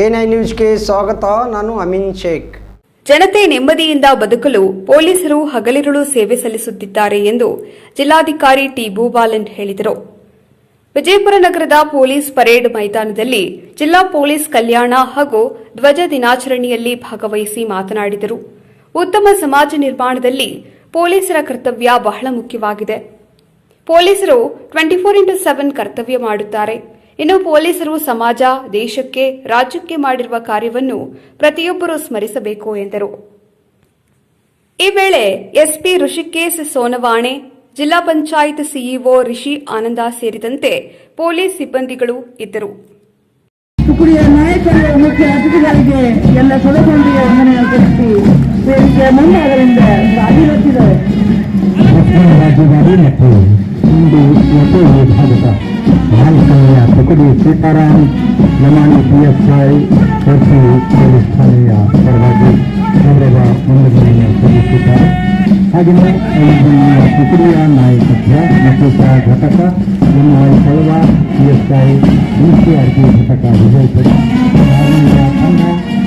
NI ನ್ಯೂಸ್ಗೆ ಸ್ವಾಗತ. ನಾನು ಅಮಿನ್ ಶೇಖ್. ಜನತೆ ನೆಮ್ಮದಿಯಿಂದ ಬದುಕಲು ಪೊಲೀಸರು ಹಗಲಿರುಳು ಸೇವೆ ಸಲ್ಲಿಸುತ್ತಿದ್ದಾರೆ ಎಂದು ಜಿಲ್ಲಾಧಿಕಾರಿ ಟಿ ಭೂಬಾಲನ್ ಹೇಳಿದರು. ವಿಜಯಪುರ ನಗರದ ಪೊಲೀಸ್ ಪರೇಡ್ ಮೈದಾನದಲ್ಲಿ ಜಿಲ್ಲಾ ಪೊಲೀಸ್ ಕಲ್ಯಾಣ ಹಾಗೂ ಧ್ವಜ ದಿನಾಚರಣೆಯಲ್ಲಿ ಭಾಗವಹಿಸಿ ಮಾತನಾಡಿದರು. ಉತ್ತಮ ಸಮಾಜ ನಿರ್ಮಾಣದಲ್ಲಿ ಪೊಲೀಸರ ಕರ್ತವ್ಯ ಬಹಳ ಮುಖ್ಯವಾಗಿದೆ. ಪೊಲೀಸರು ಟ್ವೆಂಟಿ ಫೋರ್ ಇಂಟು ಸೆವೆನ್ ಕರ್ತವ್ಯ ಮಾಡುತ್ತಾರೆ. ಇನ್ನು ಪೊಲೀಸರು ಸಮಾಜ ದೇಶಕ್ಕೆ ರಾಜ್ಯಕ್ಕೆ ಮಾಡಿರುವ ಕಾರ್ಯವನ್ನು ಪ್ರತಿಯೊಬ್ಬರೂ ಸ್ಮರಿಸಬೇಕು ಎಂದರು. ಈ ವೇಳೆ ಎಸ್ಪಿ ಋಷಿಕೇಶ್ ಸೋನವಾಣೆ ಜಿಲ್ಲಾ ಪಂಚಾಯತ್ ಸಿಇಒ ರಿಷಿ ಆನಂದ ಸೇರಿದಂತೆ ಪೊಲೀಸ್ ಸಿಬ್ಬಂದಿಗಳು ಇದ್ದರು. ತುಕಡಿಯ ನಾಯಕರು ಮುಖ್ಯ ಅತಿಥಿಗಳಿಗೆ ಎಲ್ಲ ಸೊಲಗೊಂಡಿಗೆ ವಂದನೆಯನ್ನು ಸಲ್ಲಿಸಿ ವೇದಿಕೆಯ ಮುಂದಾಗಲಿಂದ ಸಾಗಿರುತ್ತಿದ್ದಾರೆ ದಕ್ಷಿಣ ರಾಜ್ಯದಲ್ಲಿ ಮತ್ತು ಇಂದು ಉಪ ವಿಭಾಗದ ನಾಲ್ಕನೆಯ ತುಕಡಿ ಸೀತಾರಾಮ್ ಲಮಾಣಿ ಪಿಎಸ್ಐ ಕೋರ್ಟಿ ಪೊಲೀಸ್ ಠಾಣೆಯ ಪರವಾಗಿ ಗೌರವ ವಂದನೆಯನ್ನು ಸಲ್ಲಿಸಿದ್ದಾರೆ ಹಾಗೆಯೇ ಐದನೆಯ ತುಕಡಿಯ ನಾಯಕತ್ವ ನೇತೃತ್ವ ಘಟಕ ಎಂವೈ ಕೊಳವ ಪಿಎಸ್ಐ ಡಿಸಿಆರ್ಪಿ ಘಟಕ ವಿಜಯಪುರ ಆರನೆಯ ತಂಡ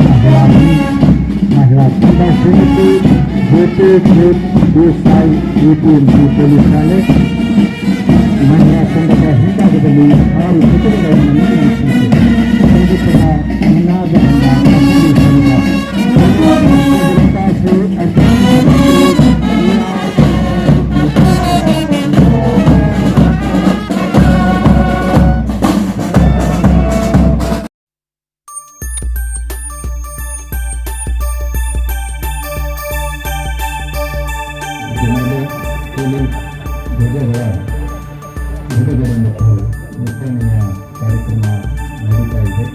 ಮಹಿಳಾ ಮಹಿಳಾ ತಂಡ ಶ್ರೀಮತಿ ಜ್ಯೋತಿ ಜ್ಯೋತ್ ದೇಸಾಯಿ ಎಪಿಎಂಸಿ ಪೊಲೀಸ್ ಠಾಣೆ ಮಹಿಳಾ చేసి వారు శుద్ధులైన అన్నాదాన ನಡೀತಾ ಇದೆ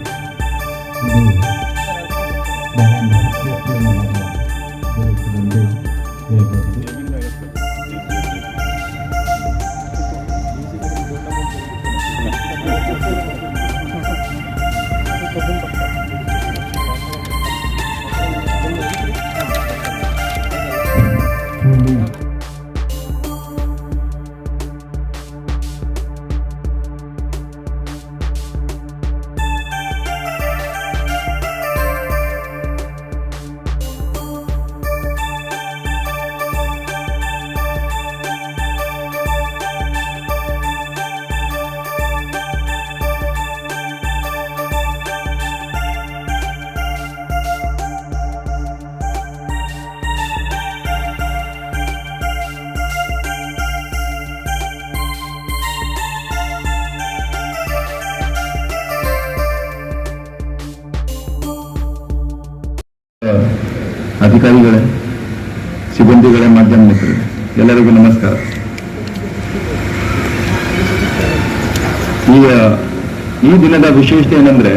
ಈ ದಿನದ ವಿಶೇಷತೆ ಏನಂದ್ರೆ,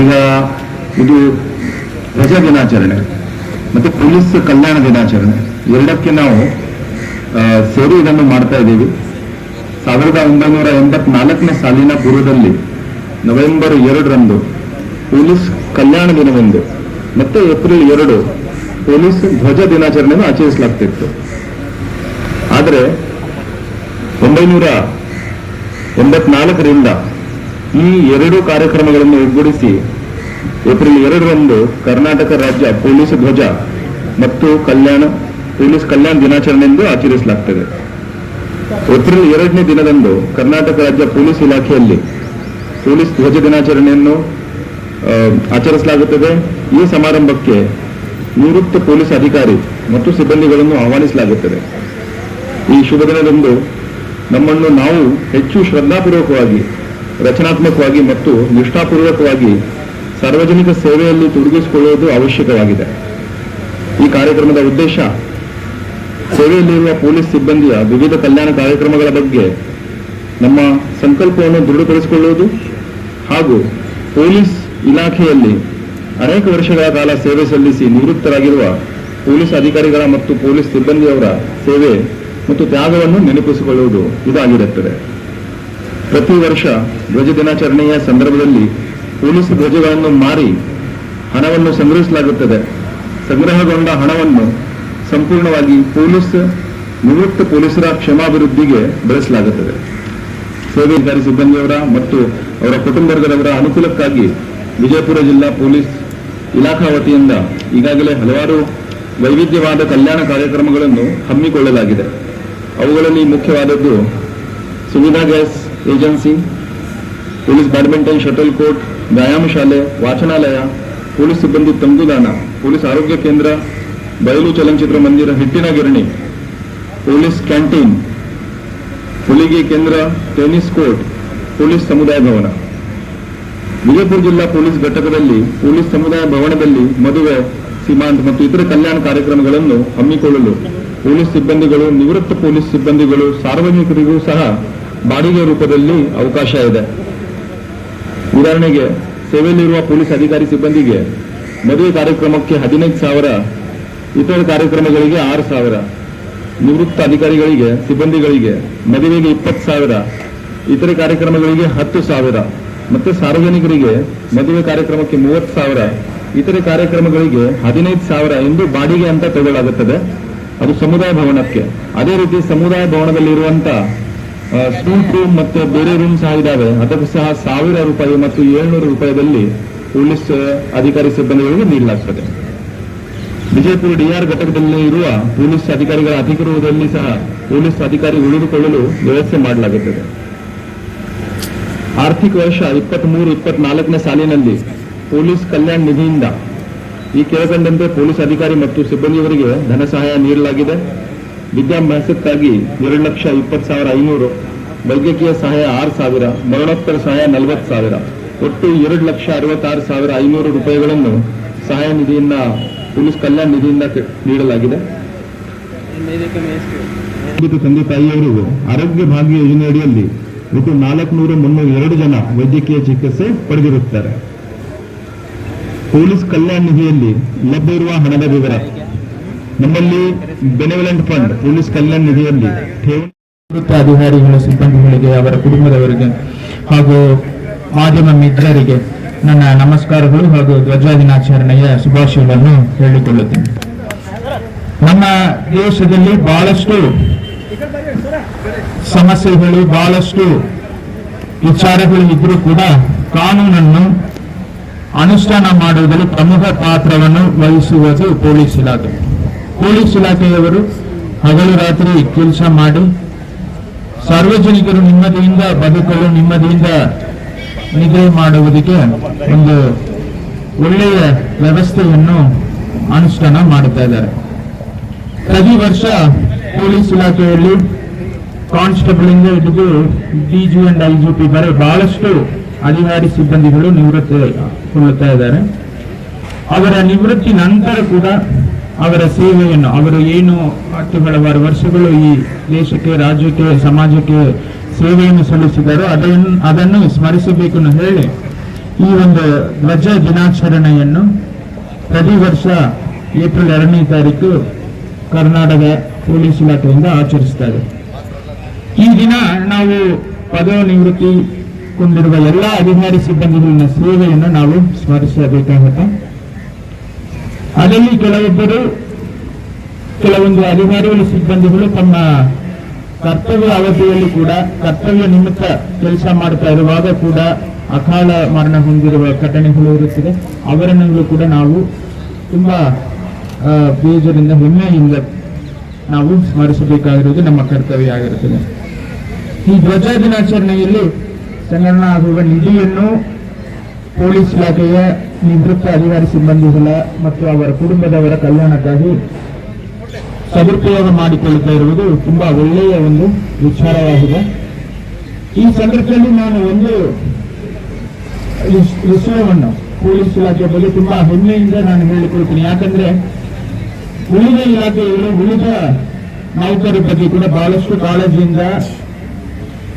ಈಗ ಇದು ರಜಾ ದಿನಾಚರಣೆ ಮತ್ತೆ ಪೊಲೀಸ್ ಕಲ್ಯಾಣ ದಿನಾಚರಣೆ. ಎರಡಕ್ಕೆ ನಾವು ಸೇರಿ ಇದನ್ನು ಮಾಡ್ತಾ ಇದ್ದೀವಿ. ಸಾವಿರದ ಒಂಬೈನೂರ ಎಂಬತ್ನಾಲ್ಕನೇ ಸಾಲಿನ ಪೂರ್ವದಲ್ಲಿ ನವೆಂಬರ್ ಎರಡರಂದು ಪೊಲೀಸ್ ಕಲ್ಯಾಣ ದಿನವೆಂದು ಮತ್ತೆ ಏಪ್ರಿಲ್ ಎರಡು ಪೊಲೀಸ್ ಧ್ವಜ ದಿನಾಚರಣೆಯನ್ನು ಆಚರಿಸಲಾಗ್ತಿತ್ತು. ಆದರೆ ಒಂಬೈನೂರ ಎಂಬತ್ನಾಲ್ಕರಿಂದ ಈ ಎರಡು ಕಾರ್ಯಕ್ರಮಗಳನ್ನು ಒಗ್ಗೂಡಿಸಿ ಏಪ್ರಿಲ್ ಎರಡರಂದು ಕರ್ನಾಟಕ ರಾಜ್ಯ ಪೊಲೀಸ್ ಧ್ವಜ ಮತ್ತು ಕಲ್ಯಾಣ, ಪೊಲೀಸ್ ಕಲ್ಯಾಣ ದಿನಾಚರಣೆ ಎಂದು ಆಚರಿಸಲಾಗ್ತದೆ. ಏಪ್ರಿಲ್ ಎರಡನೇ ದಿನದಂದು ಕರ್ನಾಟಕ ರಾಜ್ಯ ಪೊಲೀಸ್ ಇಲಾಖೆಯಲ್ಲಿ ಪೊಲೀಸ್ ಧ್ವಜ ದಿನಾಚರಣೆಯನ್ನು ಆಚರಿಸಲಾಗುತ್ತದೆ. ಈ ಸಮಾರಂಭಕ್ಕೆ ನಿವೃತ್ತ ಪೊಲೀಸ್ ಅಧಿಕಾರಿ ಮತ್ತು ಸಿಬ್ಬಂದಿಗಳನ್ನು ಆಹ್ವಾನಿಸಲಾಗುತ್ತದೆ. ಈ ಶುಭ ದಿನದಂದು ನಮ್ಮನ್ನು ನಾವು ಹೆಚ್ಚು ಶ್ರದ್ಧಾಪೂರ್ವಕವಾಗಿ, ರಚನಾತ್ಮಕವಾಗಿ ಮತ್ತು ನಿಷ್ಠಾಪೂರ್ವಕವಾಗಿ ಸಾರ್ವಜನಿಕ ಸೇವೆಯಲ್ಲಿ ತೊಡಗಿಸಿಕೊಳ್ಳುವುದು ಅವಶ್ಯಕವಾಗಿದೆ. ಈ ಕಾರ್ಯಕ್ರಮದ ಉದ್ದೇಶ ಸೇವೆಯಲ್ಲಿರುವ ಪೊಲೀಸ್ ಸಿಬ್ಬಂದಿಯ ವಿವಿಧ ಕಲ್ಯಾಣ ಕಾರ್ಯಕ್ರಮಗಳ ಬಗ್ಗೆ ನಮ್ಮ ಸಂಕಲ್ಪವನ್ನು ದೃಢಪಡಿಸಿಕೊಳ್ಳುವುದು ಹಾಗೂ ಪೊಲೀಸ್ ಇಲಾಖೆಯಲ್ಲಿ ಅನೇಕ ವರ್ಷಗಳ ಕಾಲ ಸೇವೆ ಸಲ್ಲಿಸಿ ನಿವೃತ್ತರಾಗಿರುವ ಪೊಲೀಸ್ ಅಧಿಕಾರಿಗಳ ಮತ್ತು ಪೊಲೀಸ್ ಸಿಬ್ಬಂದಿಯವರ ಸೇವೆ ಮತ್ತು ತ್ಯಾಗವನ್ನು ನೆನಪಿಸಿಕೊಳ್ಳುವುದು ಇದಾಗಿರುತ್ತದೆ. ಪ್ರತಿ ವರ್ಷ ಧ್ವಜ ದಿನಾಚರಣೆಯ ಸಂದರ್ಭದಲ್ಲಿ ಪೊಲೀಸ್ ಧ್ವಜಗಳನ್ನು ಮಾರಿ ಹಣವನ್ನು ಸಂಗ್ರಹಿಸಲಾಗುತ್ತದೆ. ಸಂಗ್ರಹಗೊಂಡ ಹಣವನ್ನು ಸಂಪೂರ್ಣವಾಗಿ ಪೊಲೀಸ್, ನಿವೃತ್ತ ಪೊಲೀಸರ ಕ್ಷಮಾಭಿವೃದ್ಧಿಗೆ ಬಳಸಲಾಗುತ್ತದೆ. ಸೇವೆಗಾರಿ ಸಿಬ್ಬಂದಿಯವರ ಮತ್ತು ಅವರ ಕುಟುಂಬದವರ ಅನುಕೂಲಕ್ಕಾಗಿ ವಿಜಯಪುರ ಜಿಲ್ಲಾ ಪೊಲೀಸ್ ಇಲಾಖಾ ವತಿಯಿಂದ ಈಗಾಗಲೇ ಹಲವಾರು ವೈವಿಧ್ಯವಾದ ಕಲ್ಯಾಣ ಕಾರ್ಯಕ್ರಮಗಳನ್ನು ಹಮ್ಮಿಕೊಳ್ಳಲಾಗಿದೆ. ಅವುಗಳಲ್ಲಿ ಮುಖ್ಯವಾದದ್ದು Suvidha gas agency, police badminton shuttle court, ವ್ಯಾಯಾಮ ಶಾಲೆ, ವಾಚನಾಲಯ, ಪೊಲೀಸ್ ಸಿಬ್ಬಂದಿ ತಂಗುದಾನ, ಪೊಲೀಸ್ ಆರೋಗ್ಯ ಕೇಂದ್ರ, ಬಯಲು ಚಲನಚಿತ್ರ ಮಂದಿರ ಹಿಟ್ಟಿನ ಗಿರಣಿ ಪೊಲೀಸ್ ಕ್ಯಾಂಟೀನ್ ಹೊಲಿಗೆ ಕೇಂದ್ರ ಟೆನಿಸ್ ಕೋರ್ಟ್, ಪೊಲೀಸ್ ಸಮುದಾಯ ಭವನ. ವಿಜಯಪುರ ಜಿಲ್ಲಾ ಪೊಲೀಸ್ ಘಟಕದಲ್ಲಿ, ಪೊಲೀಸ್ ಸಮುದಾಯ ಭವನದಲ್ಲಿ ಮದುವೆ, ಸೀಮಾಂತ್ ಮತ್ತು ಇತರ ಕಲ್ಯಾಣ ಕಾರ್ಯಕ್ರಮಗಳನ್ನು ಹಮ್ಮಿಕೊಳ್ಳಲು ಪೊಲೀಸ್ ಸಿಬ್ಬಂದಿಗಳು, ನಿವೃತ್ತ ಪೊಲೀಸ್ ಸಿಬ್ಬಂದಿಗಳು, ಸಾರ್ವಜನಿಕರಿಗೂ ಸಹ ಬಾಡಿಗೆ ರೂಪದಲ್ಲಿ ಅವಕಾಶ ಇದೆ. ಉದಾಹರಣೆಗೆ, ಸೇವೆಯಲ್ಲಿರುವ ಪೊಲೀಸ್ ಅಧಿಕಾರಿ ಸಿಬ್ಬಂದಿಗೆ ಮದುವೆ ಕಾರ್ಯಕ್ರಮಕ್ಕೆ ಹದಿನೈದು ಸಾವಿರ, ಇತರ ಕಾರ್ಯಕ್ರಮಗಳಿಗೆ ಆರು ಸಾವಿರ. ನಿವೃತ್ತ ಅಧಿಕಾರಿಗಳಿಗೆ, ಸಿಬ್ಬಂದಿಗಳಿಗೆ ಮದುವೆಗೆ ಇಪ್ಪತ್ತು ಸಾವಿರ, ಇತರೆ ಕಾರ್ಯಕ್ರಮಗಳಿಗೆ ಹತ್ತು ಸಾವಿರ. ಮತ್ತು ಸಾರ್ವಜನಿಕರಿಗೆ ಮದುವೆ ಕಾರ್ಯಕ್ರಮಕ್ಕೆ ಮೂವತ್ತು ಸಾವಿರ, ಇತರೆ ಕಾರ್ಯಕ್ರಮಗಳಿಗೆ ಹದಿನೈದು ಸಾವಿರ ಎಂದು ಬಾಡಿಗೆ ಅಂತ ತಗೊಳ್ಳಾಗುತ್ತದೆ ಅದು ಸಮುದಾಯ ಭವನಕ್ಕೆ. ಅದೇ ರೀತಿ ಸಮುದಾಯ ಭವನದಲ್ಲಿರುವಂತ ಸ್ವೀಟ್ ರೂಮ್ ಮತ್ತು ಬೇರೆ ರೂಮ್ ಸಹ ಇದಾವೆ ಅದಕ್ಕೂ ಸಹ ಸಾವಿರ ರೂಪಾಯಿ ಮತ್ತು ಏಳ್ನೂರು ರೂಪಾಯಿಯಲ್ಲಿ ಪೊಲೀಸ್ ಅಧಿಕಾರಿ ಸಿಬ್ಬಂದಿಗಳಿಗೆ ನೀಡಲಾಗ್ತದೆ. ವಿಜಯಪುರ ಡಿಆರ್ ಘಟಕದಲ್ಲಿ ಇರುವ ಪೊಲೀಸ್ ಅಧಿಕಾರಿಗಳ ಅಧಿಕಾರದಲ್ಲಿ ಸಹ ಪೊಲೀಸ್ ಅಧಿಕಾರಿ ಉಳಿದುಕೊಳ್ಳಲು ವ್ಯವಸ್ಥೆ ಮಾಡಲಾಗುತ್ತದೆ. ಆರ್ಥಿಕ ವರ್ಷ ಇಪ್ಪತ್ಮೂರು, ಇಪ್ಪತ್ನಾಲ್ಕನೇ ಸಾಲಿನಲ್ಲಿ ಪೊಲೀಸ್ ಕಲ್ಯಾಣ ನಿಧಿಯಿಂದ ಈ ಕೆಳಕಂಡಂತೆ ಪೊಲೀಸ್ ಅಧಿಕಾರಿ ಮತ್ತು ಸಿಬ್ಬಂದಿಯವರಿಗೆ ಧನ ಸಹಾಯ ನೀಡಲಾಗಿದೆ. ವಿದ್ಯಾಭ್ಯಾಸಕ್ಕಾಗಿ ಎರಡು ಲಕ್ಷ ಇಪ್ಪತ್ತು ಸಾವಿರ ಐನೂರು, ವೈದ್ಯಕೀಯ ಸಹಾಯ ಆರು ಸಾವಿರ, ಮರಣೋತ್ತರ ಸಹಾಯ ನಲವತ್ತು ಸಾವಿರ. ಒಟ್ಟು ಎರಡು ಲಕ್ಷ ಅರವತ್ತಾರು ಸಾವಿರ ಐನೂರು ರೂಪಾಯಿಗಳನ್ನು ಸಹಾಯ ನಿಧಿಯಿಂದ ಪೊಲೀಸ್ ಕಲ್ಯಾಣ ನಿಧಿಯಿಂದ ನೀಡಲಾಗಿದೆ. ತಂದೆ ತಾಯಿಯವರು ಆರೋಗ್ಯ ಭಾಗ್ಯ ಯೋಜನೆಯಡಿಯಲ್ಲಿ ಒಟ್ಟು ಒಟ್ಟು ನಾಲ್ಕುನೂರ ಮುನ್ನೂರ ಎರಡು ಜನ ವೈದ್ಯಕೀಯ ಚಿಕಿತ್ಸೆ ಪಡೆದಿರುತ್ತಾರೆ. ಪೊಲೀಸ್ ಕಲ್ಯಾಣ ನಿಧಿಯಲ್ಲಿ ಲಭ್ಯ ಇರುವ ಹಣದ ವಿವರ. ನಮ್ಮಲ್ಲಿ ಬೆನೆವಲೆಂಟ್ ಫಂಡ್, ಪೊಲೀಸ್ ಕಲ್ಯಾಣ ನಿಧಿಯಲ್ಲಿ ಠೇವಣಿ ನಿವೃತ್ತ ಅಧಿಕಾರಿಗಳು, ಸಿಬ್ಬಂದಿಗಳಿಗೆ, ಅವರ ಕುಟುಂಬದವರಿಗೆ ಹಾಗೂ ಮಾಧ್ಯಮ ಮಿತ್ರರಿಗೆ ನನ್ನ ನಮಸ್ಕಾರಗಳು ಹಾಗೂ ಧ್ವಜ ದಿನಾಚರಣೆಯ ಶುಭಾಶಯಗಳನ್ನು ಹೇಳಿಕೊಳ್ಳುತ್ತೇನೆ. ನಮ್ಮ ದೇಶದಲ್ಲಿ ಬಹಳಷ್ಟು ಸಮಸ್ಯೆಗಳು, ಬಹಳಷ್ಟು ವಿಚಾರಗಳು ಇದ್ರೂ ಕೂಡ ಕಾನೂನನ್ನು ಅನುಷ್ಠಾನ ಮಾಡುವುದರಲ್ಲಿ ಪ್ರಮುಖ ಪಾತ್ರವನ್ನು ವಹಿಸುವುದು ಪೊಲೀಸ್ ಇಲಾಖೆ. ಪೊಲೀಸ್ ಇಲಾಖೆಯವರು ಹಗಲು ರಾತ್ರಿ ಕೆಲಸ ಮಾಡಿ ಸಾರ್ವಜನಿಕರು ನಿಮ್ಮದಿಯಿಂದ ಬದುಕಲು ನಿಮ್ಮದಿಯಿಂದ ನಿದ್ರೆ ಮಾಡುವುದಕ್ಕೆ ಒಂದು ಒಳ್ಳೆಯ ವ್ಯವಸ್ಥೆಯನ್ನು ಅನುಷ್ಠಾನ ಮಾಡುತ್ತಾ ಇದ್ದಾರೆ. ಪ್ರತಿ ವರ್ಷ ಪೊಲೀಸ್ ಇಲಾಖೆಯಲ್ಲಿ ಕಾನ್ಸ್ಟೇಬಲ್ ಇಂದ ಹಿಡಿದು ಡಿಜಿ ಅಂಡ್ ಐಜಿಪಿ ಬರೆ ಬಹಳಷ್ಟು ಅಧಿಕಾರಿ ಸಿಬ್ಬಂದಿಗಳು ನಿವೃತ್ತಿಗೊಳ್ಳುತ್ತಾ ಇದ್ದಾರೆ. ಅವರ ನಿವೃತ್ತಿ ನಂತರ ಕೂಡ ಅವರ ಸೇವೆಯನ್ನು, ಅವರು ಏನು ಹತ್ತು ವರ್ಷಗಳು ಈ ದೇಶಕ್ಕೆ, ರಾಜ್ಯಕ್ಕೆ, ಸಮಾಜಕ್ಕೆ ಸೇವೆಯನ್ನು ಸಲ್ಲಿಸಿದಾರೋ ಅದನ್ನು ಅದನ್ನು ಸ್ಮರಿಸಬೇಕು ಹೇಳಿ ಈ ಒಂದು ಧ್ವಜ ದಿನಾಚರಣೆಯನ್ನು ಪ್ರತಿ ವರ್ಷ ಏಪ್ರಿಲ್ ಎರಡನೇ ತಾರೀಕು ಕರ್ನಾಟಕ ಪೊಲೀಸ್ ಇಲಾಖೆಯಿಂದ ಆಚರಿಸ್ತಾರೆ ಈ ದಿನ ನಾವು ಪದವಿ ನಿವೃತ್ತಿ ಕೊಂಡಿರುವ ಎಲ್ಲ ಅಧಿಕಾರಿ ಸಿಬ್ಬಂದಿಗಳ ಸೇವೆಯನ್ನು ನಾವು ಸ್ಮರಿಸಬೇಕಾಗುತ್ತೆ. ಅದರಲ್ಲಿ ಕೆಲವೊಬ್ಬರು, ಕೆಲವೊಂದು ಅಧಿಕಾರಿಗಳು, ಸಿಬ್ಬಂದಿಗಳು ತಮ್ಮ ಕರ್ತವ್ಯ ಅವಧಿಯಲ್ಲಿ ಕೂಡ, ಕರ್ತವ್ಯ ನಿಮಿತ್ತ ಕೆಲಸ ಮಾಡ್ತಾ ಇರುವಾಗ ಕೂಡ ಅಕಾಲ ಮರಣ ಹೊಂದಿರುವ ಘಟನೆಗಳು ಇರುತ್ತದೆ. ಅವರನ್ನು ಕೂಡ ನಾವು ತುಂಬಾ ಬೇಜಾರಿಂದ, ಹೆಮ್ಮೆಯಿಂದ ನಾವು ಸ್ಮರಿಸಬೇಕಾಗಿರುವುದು ನಮ್ಮ ಕರ್ತವ್ಯ ಆಗಿರುತ್ತದೆ. ಈ ಧ್ವಜ ದಿನಾಚರಣೆಯಲ್ಲಿ ಆಗುವ ನಿಧಿಯನ್ನು ಪೊಲೀಸ್ ಇಲಾಖೆಯ ನಿವೃತ್ತ ಅಧಿಕಾರಿ ಸಿಬ್ಬಂದಿಗಳ ಮತ್ತು ಅವರ ಕುಟುಂಬದವರ ಕಲ್ಯಾಣಕ್ಕಾಗಿ ಸದುಪಯೋಗ ಮಾಡಿಕೊಳ್ಳುತ್ತಾ ಇರುವುದು ತುಂಬಾ ಒಳ್ಳೆಯ ಒಂದು ವಿಚಾರವಾಗಿದೆ. ಈ ಸಂದರ್ಭದಲ್ಲಿ ನಾನು ಒಂದು ವಿಷ್- ವಿಷಯವನ್ನು ಪೊಲೀಸ್ ಇಲಾಖೆಯ ಬಗ್ಗೆ ತುಂಬಾ ಹೆಮ್ಮೆಯಿಂದ ನಾನು ಹೇಳಿಕೊಳ್ತೀನಿ. ಯಾಕಂದ್ರೆ ಉಳಿದ ಇಲಾಖೆಗಳು ಉಳಿದ ನೌಕರರ ಬಗ್ಗೆ ಕೂಡ ಬಹಳಷ್ಟು ಕಾಳಜಿಯಿಂದ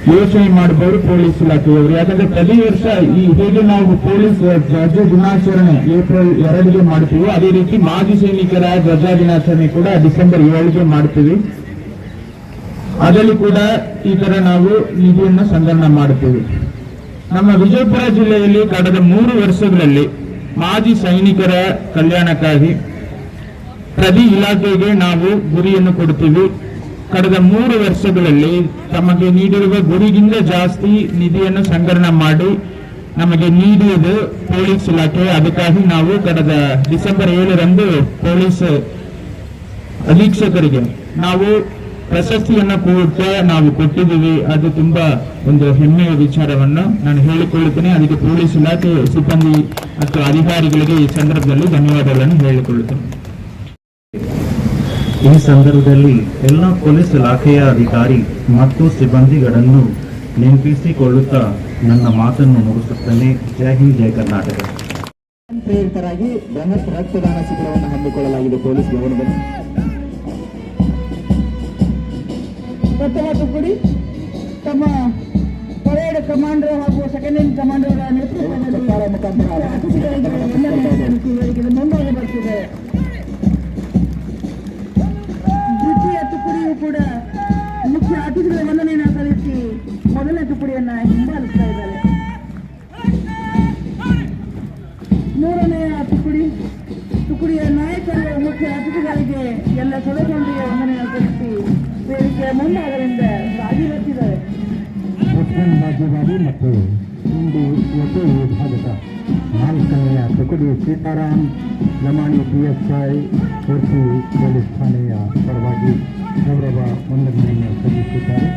ಯೋಚನೆ ಮಾಡಬಹುದು ಪೊಲೀಸ್ ಇಲಾಖೆಯವರು. ಯಾಕಂದ್ರೆ ಪ್ರತಿ ವರ್ಷ ಈ ಹೇಗೆ ನಾವು ಪೊಲೀಸ್ ಧ್ವಜ ದಿನಾಚರಣೆ ಏಪ್ರಿಲ್ ಎರಡಿಗೆ ಮಾಡ್ತೀವಿ, ಅದೇ ರೀತಿ ಮಾಜಿ ಸೈನಿಕರ ಧ್ವಜ ದಿನಾಚರಣೆ ಕೂಡ ಡಿಸೆಂಬರ್ ಏಳಿಗೆ ಮಾಡ್ತೀವಿ. ಅದರಲ್ಲಿ ಕೂಡ ಈ ತರ ನಾವು ನಿಧಿಯನ್ನು ಸಂಗ್ರಹಣ ಮಾಡುತ್ತೇವೆ ನಮ್ಮ ವಿಜಯಪುರ ಜಿಲ್ಲೆಯಲ್ಲಿ ಕಳೆದ ಮೂರು ವರ್ಷಗಳಲ್ಲಿ ಮಾಜಿ ಸೈನಿಕರ ಕಲ್ಯಾಣಕ್ಕಾಗಿ ಪ್ರತಿ ಇಲಾಖೆಗೆ ನಾವು ಗುರಿಯನ್ನು ಕೊಡ್ತೀವಿ. ಕಳೆದ ಮೂರು ವರ್ಷಗಳಲ್ಲಿ ತಮಗೆ ನೀಡಿರುವ ಗುರಿಗಿಂತ ಜಾಸ್ತಿ ನಿಧಿಯನ್ನು ಸಂಗ್ರಹಣ ಮಾಡಿ ನಮಗೆ ನೀಡಿದ್ದು ಪೊಲೀಸ್ ಇಲಾಖೆ. ಅದಕ್ಕಾಗಿ ನಾವು ಕಳೆದ ಡಿಸೆಂಬರ್ ಏಳರಂದು ಪೊಲೀಸ್ ಅಧೀಕ್ಷಕರಿಗೆ ನಾವು ಪ್ರಶಸ್ತಿಯನ್ನು ಕೂಡ ನಾವು ಕೊಟ್ಟಿದ್ದೀವಿ. ಅದು ತುಂಬಾ ಒಂದು ಹೆಮ್ಮೆಯ ವಿಚಾರವನ್ನು ನಾನು ಹೇಳಿಕೊಳ್ಳುತ್ತೇನೆ. ಅದಕ್ಕೆ ಪೊಲೀಸ್ ಇಲಾಖೆ ಸಿಬ್ಬಂದಿ ಮತ್ತು ಅಧಿಕಾರಿಗಳಿಗೆ ಈ ಸಂದರ್ಭದಲ್ಲಿ ಧನ್ಯವಾದಗಳನ್ನು ಹೇಳಿಕೊಳ್ಳುತ್ತೇನೆ. ಈ ಸಂದರ್ಭದಲ್ಲಿ ಎಲ್ಲ ಪೊಲೀಸ್ ಇಲಾಖೆಯ ಅಧಿಕಾರಿ ಮತ್ತು ಸಿಬ್ಬಂದಿಗಳನ್ನು ನೆನಪಿಸಿಕೊಳ್ಳುತ್ತಾ ನನ್ನ ಮಾತನ್ನು ಮುಗಿಸುತ್ತೇನೆ. ಜೈ ಹಿಂದ್ ಜೈ ಕರ್ನಾಟಕ. ಪ್ರೇರಿತರಾಗಿ ಬೃಹತ್ ರಕ್ತದಾನ ಶಿಬಿರವನ್ನು ಹಮ್ಮಿಕೊಳ್ಳಲಾಗಿದೆ ಪೊಲೀಸ್ ಭವನದಲ್ಲಿ ಪ್ರಥಮ ತುಕಡಿ ತಮ್ಮ ಪರೇಡ್ ಕಮಾಂಡರ್ ಹಾಗೂ ಸೆಕೆಂಡ್ ಇನ್ ಕಮಾಂಡರ್ ನೇತೃತ್ವದಲ್ಲಿ ಮುಂದಾಗಿ ಬರ್ತಿದೆ. ದ್ವಿತೀಯ ತುಕಡಿಯು ಕೂಡ ಮುಖ್ಯ ಅತಿಥಿಗಳ ವಂದನೆಯನ್ನು ಸಲ್ಲಿಸಿ ಮೊದಲನೇ ತುಕಡಿಯನ್ನ ಹಿಂಬಾಲಿಸ್ತಾ ಇದ್ದಾರೆ ಮೂರನೆಯ ತುಕಡಿ ತುಕಡಿಯ ನಾಯಕರು ಮುಖ್ಯ ಅತಿಥಿಗಳಿಗೆ ಎಲ್ಲ ಸದಸ್ಯರಿಗೆ ವಂದನೆಯನ್ನು ಸಲ್ಲಿಸಿ ವೇದಿಕೆಯ ಮುಂಭಾಗದಿಂದ ಸಾಗಿರುತ್ತಿದ್ದಾರೆ ಮುಸ್ಲಿಂ ರಾಜ್ಯವಾದಿ ಮತ್ತು ಹಿಂದೂ ಒಟ್ಟು ವಿಭಾಗದ ನಾಲ್ಕನೆಯ ತುಕಡಿ Sitaram Lamani P S I Korsi police ಠಾಣೆಯ ಪರವಾಗಿ ಗೌರವ ವಂದನೆಯನ್ನು ಸಲ್ಲಿಸಿದ್ದಾರೆ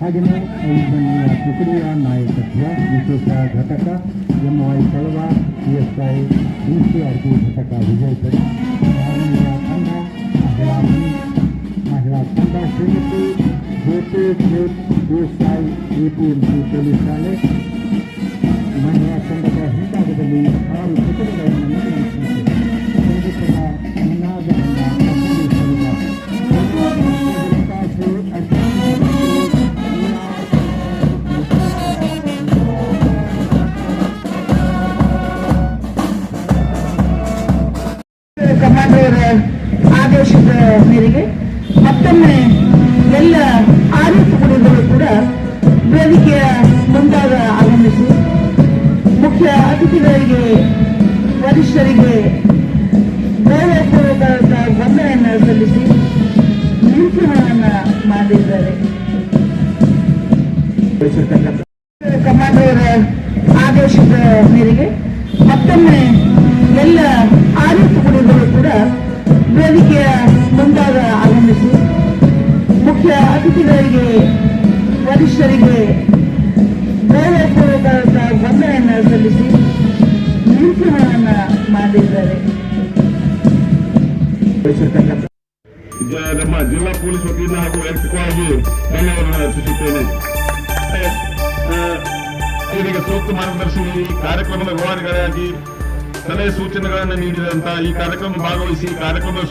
ಹಾಗೆಯೇ ಐದನೆಯ ತುಕಡಿಯ ನಾಯಕತ್ವ ವಿಶೇಷ ಘಟಕ M Y ಕಳವ P S I T ಘಟಕ ವಿಜಯಪುರ ಆರನೆಯ ತಂಡ ಮಹಿಳಾ ಮಹಿಳಾ ತಂಡ ಶ್ರೀಮತಿ ಜ್ಯೋತಿ ಜ್ಯೋತ್ ದೇಸಾಯಿ ಎಪಿಎಂಸಿ ಪೊಲೀಸ್ ಠಾಣೆ ಮಹಿಳಾ ತಂಡದ 되는 바람이 불 때문에 ಕಮಾಂಡರ್ ಆದೇಶದ ಮೇರೆಗೆ ಮತ್ತೊಮ್ಮೆ ಎಲ್ಲ ತುಕಡಿಗಳು ಕೂಡ ವೇದಿಕೆಯ ಮುಂದಾಗ ಆಗಮಿಸಿ ಮುಖ್ಯ ಅತಿಥಿಗಳಿಗೆ, ವರಿಷ್ಠರಿಗೆ ಗೌರವಪೂರ್ವಕ ವಂದನೆಯನ್ನು ಸಲ್ಲಿಸಿ ನಿರೂಪಣೆಯನ್ನ ಮಾಡಿದ್ದಾರೆ. ನಮ್ಮ ಜಿಲ್ಲಾ ಪೊಲೀಸ್ ವತಿಯಿಂದ ಹಾಗೂ ವೈಯಕ್ತಿಕವಾಗಿ ಧನ್ಯವಾದ ಅರ್ಪಿಸುತ್ತೇನೆ. ಆ, ಇವರಿಗೆ ಸೂಕ್ತ ಮಾರ್ಗದರ್ಶನ ಈ ಕಾರ್ಯಕ್ರಮದ ವ್ಯವಹಾರಗಳಾಗಿ ಸಲಹೆ ಸೂಚನೆಗಳನ್ನು ನೀಡಿದಂತ ಈ ಕಾರ್ಯಕ್ರಮ ಭಾಗವಹಿಸಿ ಕಾರ್ಯಕ್ರಮದ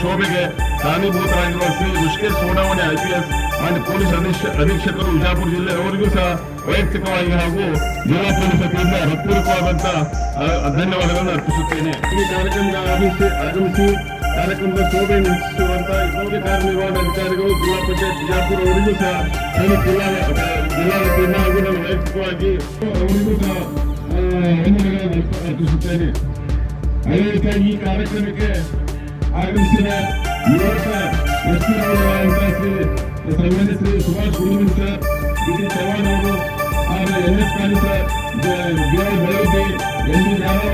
ಶೋಭೆಗೆ ಕಾರಣೀಭೂತರಾಗಿರುವ ಶ್ರೀ ಋಷಿಕೇಶ್ ಸೋಡಾವಣೆ ಐಪಿಎಸ್ ಮಾನ್ಯ ಪೊಲೀಸ್ ಅಧೀಕ್ಷ- ಅಧೀಕ್ಷಕರು ವಿಜಾಪುರ ಜಿಲ್ಲೆ ಅವರಿಗೂ ಸಹ ವೈಯಕ್ತಿಕವಾಗಿ ಹಾಗೂ ಜಿಲ್ಲಾ ಪೊಲೀಸ್ ವತಿಯಿಂದ ಹೃತ್ಪೂರ್ವಕವಾದಂತ ಧನ್ಯವಾದಗಳನ್ನು ಅರ್ಪಿಸುತ್ತೇನೆ. ಈ ಕಾರ್ಯಕ್ರಮದ ಆಗಮಿಸಿ ಕಾರ್ಯಕ್ರಮದ ಶೋಭೆ ನಿರೀಕ್ಷಿಸುವಂತಹ ಕಾರ್ಯನಿರ್ವಹಣಾಧಿಕಾರಿಗಳು ಜಿಲ್ಲಾ ಪಂಚಾಯತ್ ಬಿಜಾಪುರ ಅವರಿಗೂ ಸಹ ಜಿಲ್ಲಾ ವೈಯಕ್ತಿಕವಾಗಿ ಅವರಿಗೂ ವಂದನೆಗಳನ್ನು ಅರ್ಪಿಸುತ್ತೇನೆ ಅದೇ ಈ ಕಾರ್ಯಕ್ರಮಕ್ಕೆ ಆಗಮಿಸಿದ ಯುವಕ ಎಸ್ಪಿರವರಾದಂತಹ ಶ್ರೀ ಸನ್ಮಾನ್ಯ ಶ್ರೀ ಸುಭಾಷ್ ಗುರುವಿನ ಸರ್ ಡಿ ಚವ್ಹಾಣ್ ಅವರು ಹಾಗೂ ಎನ್ ಎಸ್ ಕಾಲಿ ಸರ್ ಬೆಳಗ್ಗೆ ಎನ್ ಡಿ ಹಾಗೂ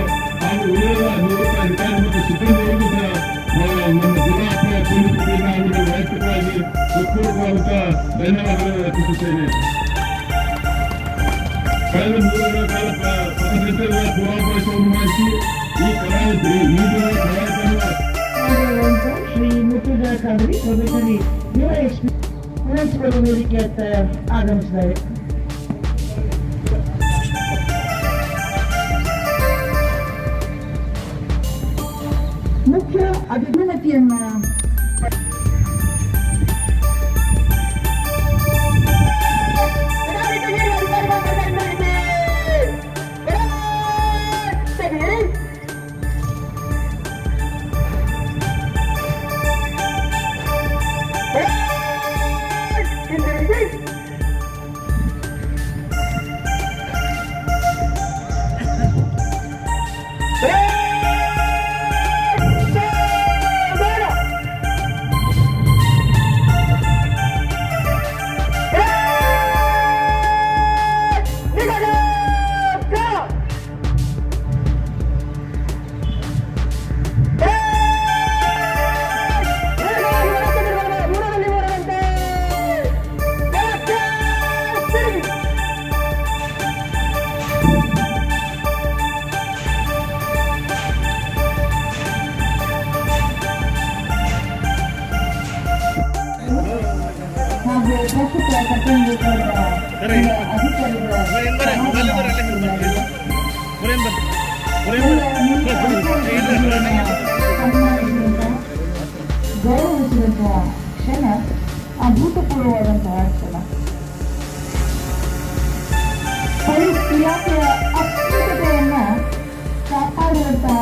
ಉಳಿದ ನಿವೃತ್ತ ಪ್ರಿನ್ಸಿಪಲ್ ವೇದಿಕೆ ಹತ್ತ ಆಗಮಿಸಿದ್ದಾರೆ ಗೌರವಿಸಿದಂತಹ ಕ್ಷಣ ಅಭೂತಪೂರ್ವವಾದಂತಹ ಕ್ಷಣ ಪೊಲೀಸ್ ಇಲಾಖೆಯ ಅಸ್ಮಿತತೆಯನ್ನ ಕಾಪಾಡುವಂತಹ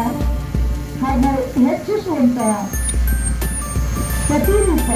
ಹಾಗೂ ಹೆಚ್ಚಿಸುವಂತಹ ಪ್ರತಿರೂಪ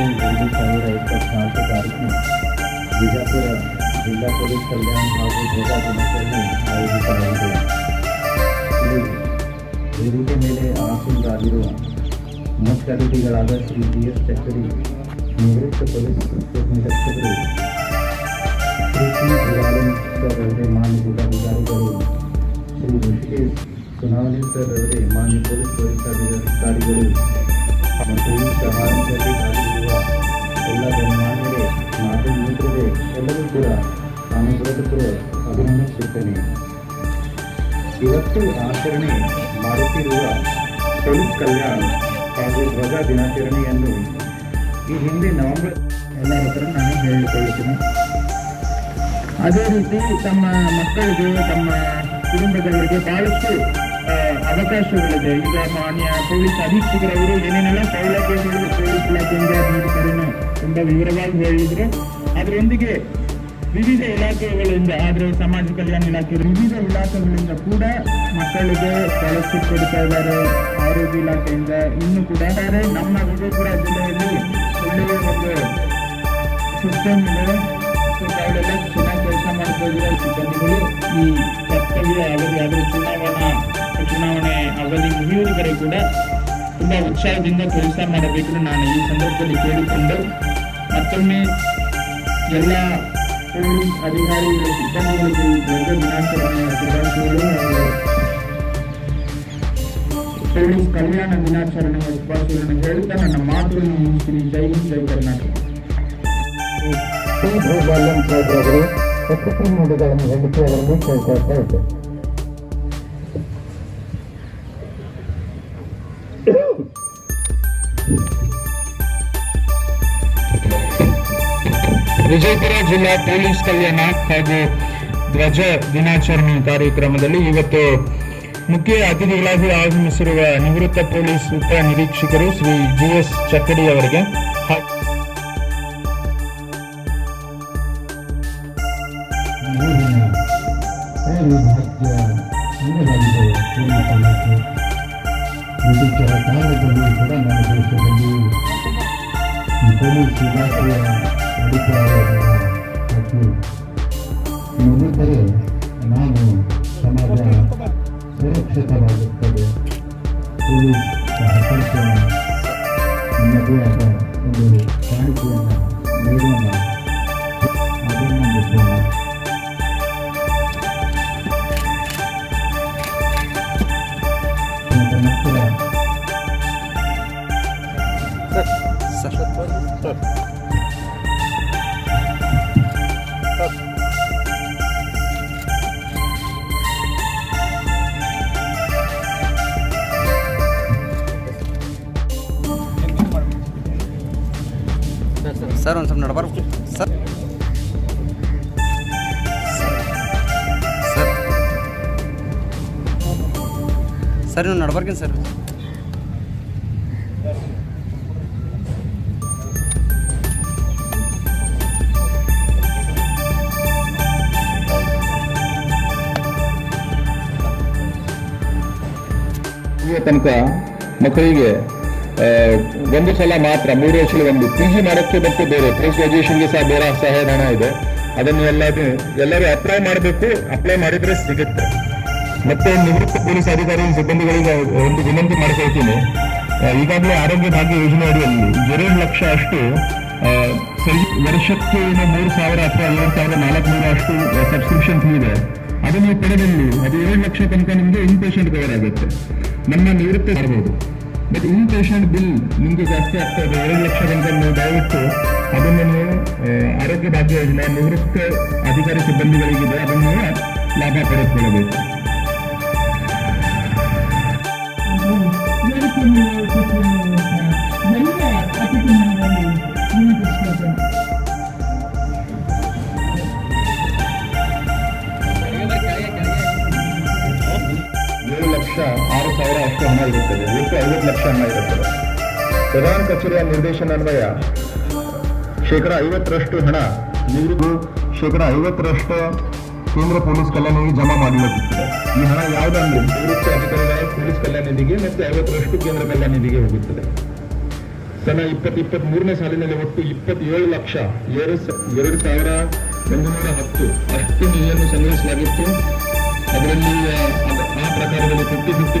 ಎರಡನೇ ವರ್ಷ ಎರಡು ಸಾವಿರ ಇಪ್ಪತ್ನಾಲ್ಕು ತಾರೀಕು ಬಿಜಾಪುರ ಜಿಲ್ಲಾ ಪೊಲೀಸ್ ಕಲ್ಯಾಣ ಹಾಗೂ ಧ್ವಜ ದಿನಾಚರಣೆ ಆಯೋಜಿಸಲಾಗಿದೆ ಇಲ್ಲಿ ವೇದಿಕೆ ಮೇಲೆ ಆಸೀನರಾಗಿರುವ ಮುಖ್ಯ ಅತಿಥಿಗಳಾದ ಶ್ರೀ ಬಿ ಎಸ್ ಚಕ್ಕಡಿ ನಿವೃತ್ತ ಪೊಲೀಸ್ ಉಪನಿರೀಕ್ಷಕರು ಶ್ರೀ ಸಿ ಗುರಾಲನ್ ಸರ್ ಅವರೇ ಮಾನ್ಯ ಜಿಲ್ಲಾಧಿಕಾರಿಗಳು ಶ್ರೀ ಋಷಿಕೇಶ್ ಸುನಾವಣಿ ಸರ್ ಅವರೇ ಮಾನ್ಯ ಪೊಲೀಸ್ ವರಿಷ್ಠಾಧಿಕಾರಿಗಳು ಮತ್ತು ಈ ಸಮಾರಂಭದಲ್ಲಿ ಭಾಗಿರುವ ಎಲ್ಲ ಗಣ್ಯಮಾನ್ಯರೇ ಮಾತು ಮಿತ್ರರೇ ಎಲ್ಲರೂ ಕೂಡ ನಾನು ಬರೆದುಕೊಡುವ ಅಭಿನಂದಿಸುತ್ತೇನೆ ಇವತ್ತು ಆಚರಣೆ ಮಾಡುತ್ತಿರುವ ಪೊಲೀಸ್ ಕಲ್ಯಾಣ ಹಾಗೂ ಧ್ವಜ ದಿನಾಚರಣೆಯನ್ನು ಈ ಹಿಂದೆ ನವೆಂಬರ್ ಎಲ್ಲ ಹತ್ರ ನಾನು ಹೇಳಿಕೊಳ್ಳುತ್ತೇನೆ. ಅದೇ ರೀತಿ ತಮ್ಮ ಮಕ್ಕಳಿಗೆ, ತಮ್ಮ ಕುಟುಂಬದವರಿಗೆ ಬಹಳಷ್ಟು ಅವಕಾಶಗಳಿದೆ. ಈಗ ಮಾನ್ಯ ಪೊಲೀಸ್ ಅಧೀಕ್ಷಕರವರು ಏನೇನೆಲ್ಲ ಸೌಲಭ್ಯಗಳು ಪೊಲೀಸ್ ಇಲಾಖೆಯಿಂದ ನೀಡುತ್ತಾರೆನೋ ತುಂಬಾ ವಿವರವಾಗಿ ಹೇಳಿದ್ರು. ಅದರೊಂದಿಗೆ ವಿವಿಧ ಇಲಾಖೆಗಳಿಂದ, ಆದ್ರೆ ಸಮಾಜ ಕಲ್ಯಾಣ ಇಲಾಖೆ ವಿವಿಧ ಇಲಾಖೆಗಳಿಂದ ಕೂಡ ಮಕ್ಕಳಿಗೆ ಕಳಿಸಿ ಕೊಡ್ತಾ ಇದ್ದಾರೆ. ಆರೋಗ್ಯ ಇಲಾಖೆಯಿಂದ ಇನ್ನು ಕೂಡ. ನಮ್ಮ ವಿಜಯಪುರ ಜಿಲ್ಲೆಯಲ್ಲಿ ಒಳ್ಳೆಯ ಒಂದು ಸಿಸ್ಟಮ್ ಇದೆ. ಚೆನ್ನಾಗಿ ಕೆಲಸ ಮಾಡ್ತಾ ಇದ್ದಾರೆ ಸಿಬ್ಬಂದಿಗಳು. ಈ ಕರ್ತವ್ಯ ಅವರಿಗೆ ಅದರ ಚುನಾವಣಾ ಚುನಾವಣೆ ಅವಧಿ ಮುಗಿಯುವವರೆಗೆ ಕೂಡ ತುಂಬ ಉತ್ಸಾಹದಿಂದ ಕೆಲಸ ಮಾಡಬೇಕು ನಾನು ಈ ಸಂದರ್ಭದಲ್ಲಿ ಕೇಳಿಕೊಂಡು ಮತ್ತೊಮ್ಮೆ ಎಲ್ಲ ಪೊಲೀಸ್ ಅಧಿಕಾರಿಗಳು ಸಿಬ್ಬಂದಿಗಳಿಗೆ ಧ್ವಜ ದಿನಾಚರಣೆಯ ಶುಭಾಶಯಗಳು ಹಾಗೂ ಪೊಲೀಸ್ ಕಲ್ಯಾಣ ದಿನಾಚರಣೆಯ ಶುಭಾಶಯಗಳನ್ನು ಹೇಳುತ್ತಾ ನನ್ನ ಮಾತುಗಳನ್ನು ಮುಗಿಸ್ತೀನಿ. ಜೈ ಹಿಂದ್, ಜೈ ಕರ್ನಾಟಕ. ಶ್ರೀ ಭೂಪಾಲಂ ಅವರು ನುಡಿಗಳನ್ನು ಹೇಳಿಕೆ ಅವರಲ್ಲಿ ಕೇಳ್ಕೊಳ್ತಾ ಇದ್ದೆ. ವಿಜಯಪುರ ಜಿಲ್ಲಾ ಪೊಲೀಸ್ ಕಲ್ಯಾಣ ಹಾಗೂ ಧ್ವಜ ದಿನಾಚರಣೆ ಕಾರ್ಯಕ್ರಮದಲ್ಲಿ ಇವತ್ತು ಮುಖ್ಯ ಅತಿಥಿಗಳಾಗಿ ಆಗಮಿಸಿರುವ ನಿವೃತ್ತ ಪೊಲೀಸ್ ಉಪ ನಿರೀಕ್ಷಕರು ಶ್ರೀ ಜಿ ಎಸ್ ಚಕ್ಕಡಿ ಅವರಿಗೆ. ಬ್ರಿಟಿಷರ ಕಾಲದಲ್ಲಿ ಕೂಡ ನಮ್ಮ ದೇಶದಲ್ಲಿ ಪೊಲೀಸ್ ಇಲಾಖೆಯ ಅಡಿಪಾಯವನ್ನು ಹಾಕಿ ನಿಲ್ಲಿದ್ದರೆ ನಾವು ಸಮಾಜ ಸುರಕ್ಷಿತವಾಗುತ್ತದೆ ಪೊಲೀಸ್ ಹತಾಶ ನಮ್ಮದೇ ಆದ ಒಂದು ಕಾಣಿಕೆಯನ್ನು ನೀಡೋಣ ಅಭಿನಂದಿಸೋಣ ಮತ್ತು ಸರ್ ಒಂದು ಸ್ವಲ್ಪ ನಡಬಾರ್ದು. ಸರ್. ಸರ್. ಸರ್ ನೀವು ನಡ್ಬಾರ್ಕಿನ ಸರ್? ತನಕ ಮಕ್ಕಳಿಗೆ ಒಂದು ಸಲ ಮಾತ್ರ, ಮೂರು ವರ್ಷದ ಒಂದು ಪಿ ಜಿ ಮಾಡೋಕ್ಕೆ ಮತ್ತೆ ಬೇರೆ ಪೋಸ್ಟ್ ಗ್ರಾಜುಯೇಷನ್ಗೆ ಸಹ ಬೇರೆ ಸಹಾಯಧನ ಇದೆ. ಅದನ್ನು ಎಲ್ಲರೂ ಎಲ್ಲರೂ ಅಪ್ಲೈ ಮಾಡಬೇಕು. ಅಪ್ಲೈ ಮಾಡಿದ್ರೆ ಸಿಗುತ್ತೆ. ಮತ್ತೆ ನಿವೃತ್ತ ಪೊಲೀಸ್ ಅಧಿಕಾರಿ ಸಿಬ್ಬಂದಿಗಳಿಗೆ ಒಂದು ವಿನಂತಿ ಮಾಡ್ಕೊಳ್ತೀನಿ ಈಗಾಗಲೇ ಆರೋಗ್ಯ ಭಾಗ್ಯ ಯೋಜನೆ ಅಡಿಯಲ್ಲಿ ಎರಡು ಲಕ್ಷ ಅಷ್ಟು ವರ್ಷಕ್ಕೆ ಮೂರು ಸಾವಿರ ಅಥವಾ ಏಳು ಸಾವಿರ, ನಾಲ್ಕುನೂರು ಅಷ್ಟು ಸಬ್ಸ್ಕ್ರಿಪ್ಷನ್ ಫೀ ಇದೆ. ಅದು ನೀವು ಪಡೆದಲ್ಲಿ ಅದು ಎರಡು ಲಕ್ಷ ತನಕ ನಿಮಗೆ ಇನ್ ಪೇಷಂಟ್ ಕವರ್ ಆಗುತ್ತೆ. ನಮ್ಮ ನಿವೃತ್ತಿ ಮಾಡಬಹುದು ಬಟ್ ಇನ್ ಪೇಷಂಟ್ ಬಿಲ್ ನಿಮಗೆ ಜಾಸ್ತಿ ಆಗ್ತಾ ಇದೆ ಎರಡು ಲಕ್ಷ ತನಕ ನೀವು ದಯವಿಟ್ಟು ಅದನ್ನು ನೀವು ಆ, ಆರೋಗ್ಯ ಭಾಗ್ಯ ಯೋಜನೆ ನಿವೃತ್ತ ಅಧಿಕಾರಿ ಸಿಬ್ಬಂದಿಗಳಿಗಿದೆ ಅದನ್ನು ನೀವು ಲಾಭ ಪಡೆದುಕೊಳ್ಳಬೇಕು ಅಷ್ಟು ಹಣ ಇರುತ್ತದೆ. ಒಟ್ಟು ಐವತ್ತು ಲಕ್ಷ ಹಣ ಇರುತ್ತದೆ. ಪ್ರಧಾನ ಕಚೇರಿಯ ನಿರ್ದೇಶನ ಅನ್ವಯ ಶೇಕಡ ಐವತ್ತರಷ್ಟು ಹಣ ನಿವೃತ್ತಿ ಶೇಕಡ ಐವತ್ತರಷ್ಟು ಕೇಂದ್ರ ಪೊಲೀಸ್ ಕಲ್ಯಾಣಿಗೆ ಜಮಾ ಮಾಡಲಾಗುತ್ತದೆ ಈ ಹಣ ಯಾವುದಂದ್ರೆ ನಿವೃತ್ತ ಅಧಿಕಾರಿಗಳ ಪೊಲೀಸ್ ಕಲ್ಯಾಣ ನಿಧಿಗೆ ಮತ್ತು ಐವತ್ತರಷ್ಟು ಕೇಂದ್ರ ಕಲ್ಯಾಣ ನಿಧಿಗೆ ಹೋಗುತ್ತದೆ. ಸನ ಇಪ್ಪತ್ತ ಇಪ್ಪತ್ತ್ ಮೂರನೇ ಸಾಲಿನಲ್ಲಿ ಒಟ್ಟು ಇಪ್ಪತ್ತೇಳು ಲಕ್ಷ ಎರಡು ಎರಡು ಸಾವಿರ ಒಂದು ನೂರ ಹತ್ತು ಅಷ್ಟು ನಿಧಿಯನ್ನು ಸಂಗ್ರಹಿಸಲಾಗಿತ್ತು. ಅದರಲ್ಲಿ ಆ, ಅದ- ಆ ಪ್ರಕಾರದಲ್ಲಿ ಫಿಫ್ಟಿ ಫಿಫ್ಟಿ